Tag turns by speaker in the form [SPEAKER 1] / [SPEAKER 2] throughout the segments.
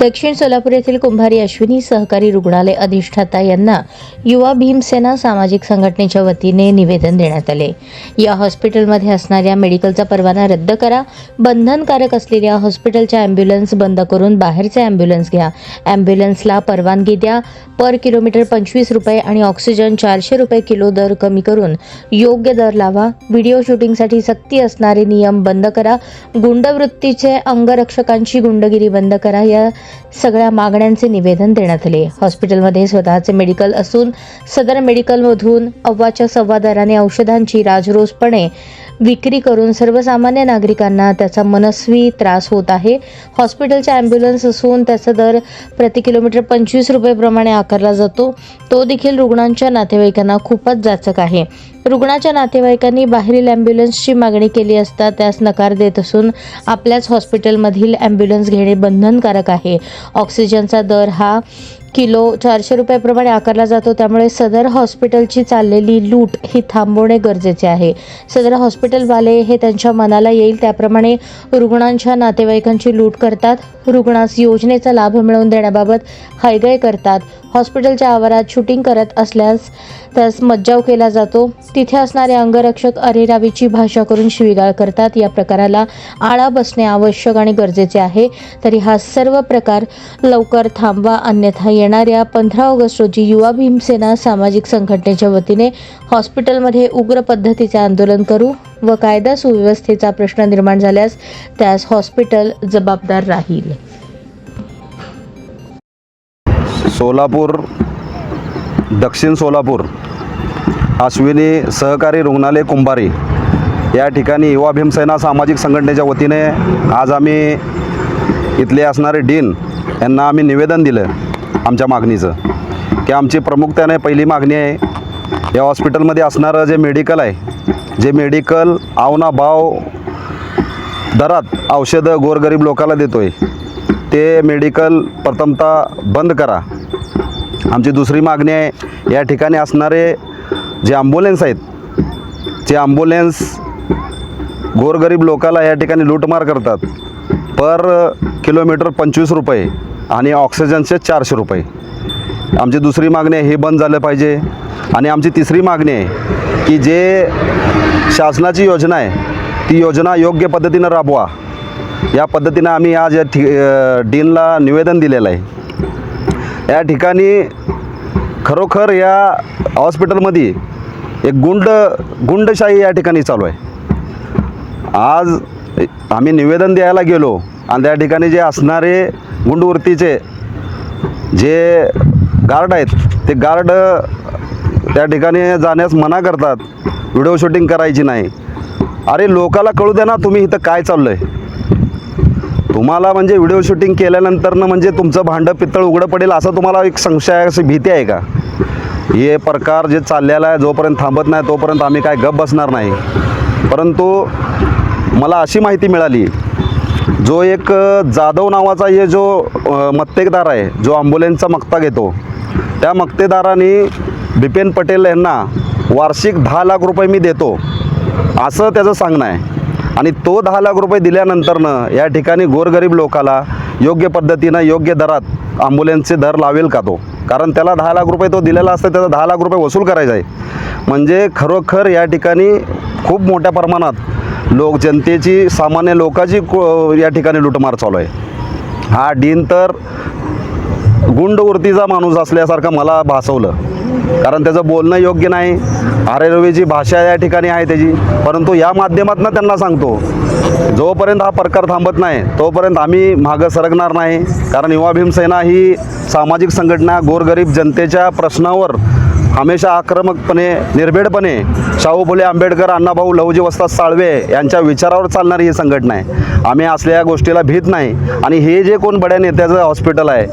[SPEAKER 1] दक्षिण सोलापूर येथील कुंभारी अश्विनी सहकारी रुग्णालय अधिष्ठाता यांना युवा भीमसेना सामाजिक संघटनेच्या वतीने निवेदन देण्यात आले या हॉस्पिटलमध्ये असणाऱ्या मेडिकलचा परवाना रद्द करा बंधनकारक असलेल्या हॉस्पिटलच्या अँब्युलन्स बंद करून बाहेरचे अँब्युलन्स घ्या अँब्युलन्सला परवानगी द्या पर किलोमीटर पंचवीस रुपये आणि ऑक्सिजन चारशे रुपये किलो दर कमी करून योग्य दर लावा व्हिडिओ शूटिंगसाठी सक्ती असणारे नियम बंद करा गुंडवृत्तीचे अंगरक्षकांची गुंडगिरी बंद करा या सगळ्या मागण्यांचे निवेदन देण्यात आले हॉस्पिटलमध्ये स्वतःचे मेडिकल असून सदर मेडिकलमधून अव्वाच्या सव्वा औषधांची राजरोसपणे विक्री करून सर्वसामान्य नागरिकांना त्याचा मनस्वी त्रास होत आहे हॉस्पिटलच्या ॲम्ब्युलन्स असून त्याचा दर प्रति किलोमीटर पंचवीस रुपयेप्रमाणे आकारला जातो तो देखील रुग्णांच्या नातेवाईकांना खूपच जाचक आहे रुग्णाच्या नातेवाईकांनी बाहेरील ॲम्ब्युलन्सची मागणी केली असता त्यास नकार देत असून आपल्याच हॉस्पिटलमधील ॲम्ब्युलन्स घेणे बंधनकारक आहे ऑक्सिजनचा दर हा किलो चारशे रुपयाप्रमाणे आकारला जातो त्यामुळे सदर हॉस्पिटलची चाललेली लूट ही थांबवणे गरजेचे आहे सदर हॉस्पिटलवाले हे त्यांच्या मनाला येईल त्याप्रमाणे रुग्णांच्या नातेवाईकांची लूट करतात रुग्णास योजनेचा लाभ मिळवून देण्याबाबत हयगय करतात हॉस्पिटलच्या आवारात शूटिंग करत असल्यास त्यास मज्जाव केला जातो तिथे असणारे अंगरक्षक अरेरावीची भाषा करून शिवीगाळ करतात या प्रकाराला आळा बसणे आवश्यक आणि गरजेचे आहे तरी हा सर्व प्रकार लवकर थांबवा अन्यथा येणाऱ्या पंधरा ऑगस्ट रोजी युवा भीमसेना सामाजिक संघटनेच्या वतीने हॉस्पिटलमध्ये उग्र पद्धतीचे आंदोलन करू व कायदा सुव्यवस्थेचा प्रश्न निर्माण झाल्यास त्यास हॉस्पिटल जबाबदार राहील
[SPEAKER 2] सोलापूर दक्षिण सोलापूर अश्विनी सहकारी रुग्णालय कुंभारी या ठिकाणी युवा भीमसेना सामाजिक संघटनेच्या वतीने आज आम्ही इथले असणारे डीन यांना आम्ही निवेदन दिलं आमच्या मागणीचं की आमची त्याने पहिली मागणी आहे या हॉस्पिटलमध्ये असणारं जे मेडिकल आहे जे मेडिकल आवना भाव दरात औषधं गोरगरीब लोकाला देतो आहे ते मेडिकल प्रथमतः बंद करा आमची दुसरी मागणी आहे या ठिकाणी असणारे जे ॲम्ब्युलन्स आहेत जे ॲम्ब्युलन्स गोरगरीब लोकाला या ठिकाणी लूटमार करतात पर किलोमीटर पंचवीस रुपये आणि ऑक्सिजनचे चारशे रुपये आमची दुसरी मागणी आहे हे बंद झालं पाहिजे आणि आमची तिसरी मागणी आहे की जे शासनाची योजना आहे ती योजना योग्य पद्धतीनं राबवा या पद्धतीनं आम्ही आज या ठि डीनला निवेदन दिलेलं आहे या ठिकाणी खरोखर या हॉस्पिटलमध्ये एक गुंड गुंडशाही या ठिकाणी चालू आहे आज आम्ही निवेदन द्यायला गेलो आणि त्या ठिकाणी जे असणारे गुंडवृत्तीचे जे गार्ड आहेत ते गार्ड त्या ठिकाणी जाण्यास मना करतात व्हिडिओ शूटिंग करायची नाही अरे लोकाला कळू द्या ना तुम्ही इथं काय चाललं आहे तुम्हाला म्हणजे व्हिडिओ शूटिंग केल्यानंतरनं म्हणजे तुमचं भांडं पितळ उघडं पडेल असं तुम्हाला एक संशय अशी भीती आहे का हे प्रकार जे चाललेला आहे जोपर्यंत थांबत नाही तोपर्यंत आम्ही काय गप बसणार नाही परंतु मला अशी माहिती मिळाली जो एक जाधव नावाचा हे जो मत्तेकदार आहे जो ॲम्ब्युलन्सचा मक्ता घेतो त्या मक्तेदाराने बिपिन पटेल यांना वार्षिक दहा लाख रुपये मी देतो असं त्याचं सांगणं आहे आणि तो दहा लाख रुपये दिल्यानंतरनं या ठिकाणी गोरगरीब लोकाला योग्य पद्धतीनं योग्य दरात ॲम्ब्युलन्सचे दर लावेल का तो कारण त्याला दहा लाख रुपये तो दिलेला असतो त्याचा दहा लाख रुपये वसूल करायचा आहे म्हणजे खरोखर या ठिकाणी खूप मोठ्या प्रमाणात लोक जनतेची सामान्य लोकाची या ठिकाणी लुटमार चालू आहे हा डीन तर गुंडवृत्तीचा माणूस असल्यासारखं मला भासवलं कारण त्याचं बोलणं योग्य नाही आरे जी भाषा या ठिकाणी आहे त्याची परंतु या माध्यमातून त्यांना सांगतो जोपर्यंत हा प्रकार थांबत नाही तोपर्यंत आम्ही मागं सरकणार नाही कारण युवा भीमसेना ही सामाजिक संघटना गोरगरीब जनतेच्या प्रश्नावर हमेशा आक्रमकपणे निर्भेडपणे शाहू फुले आंबेडकर अण्णाभाऊ लवजी वस्ताद साळवे यांच्या विचारावर चालणारी ही संघटना आहे आम्ही असल्या गोष्टीला भीत नाही आणि हे जे कोण बड्या नेत्याचं हॉस्पिटल आहे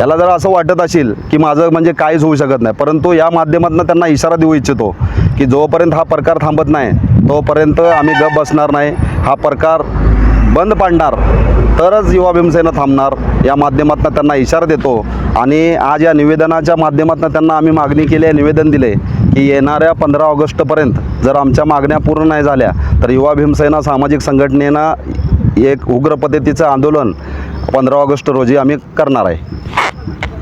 [SPEAKER 2] याला जर असं वाटत असेल की माझं म्हणजे काहीच होऊ शकत नाही परंतु या माध्यमातून त्यांना इशारा देऊ इच्छितो की जोपर्यंत हा प्रकार थांबत नाही तोपर्यंत आम्ही गप बसणार नाही हा प्रकार बंद पाडणार तरच युवा भीमसेना थांबणार या माध्यमातून त्यांना इशारा देतो आणि आज या निवेदनाच्या माध्यमातून त्यांना आम्ही मागणी केली आहे निवेदन दिले की येणाऱ्या पंधरा ऑगस्टपर्यंत जर आमच्या मागण्या पूर्ण नाही झाल्या तर युवा भीमसेना सामाजिक संघटनेनं एक उग्र पद्धतीचं आंदोलन पंधरा ऑगस्ट रोजी आम्ही करणार आहे